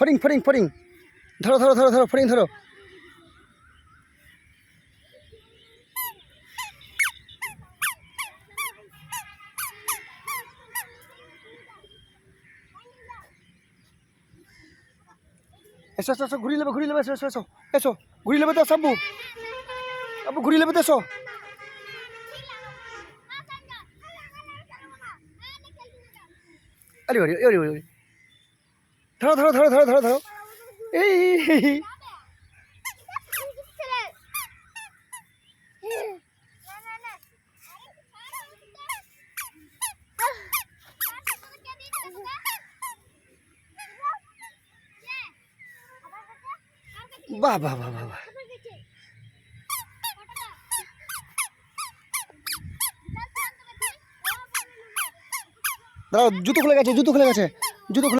Foreign foreign foreign ধরো ধরো ধরো ধরো ফরিং ধরো। এসো এসো এসো, ঘুরিয়ে নেবে ঘুরিয়ে নেবে, এসো এসো এসো। এসো, ঘুরিয়ে নেবে তো সাব্বু। আব্বু ঘুরিয়ে নেবে তো এসো আরে আরে আরে আরে। ধরো ধরো ধরো ধরো ধরো ধরো এই। বাহ বাহ বাহ বাহ বাহ। দাঁড়াও, জুতো খুলে গেছে, জুতো খুলে গেছে, জুতো খুলে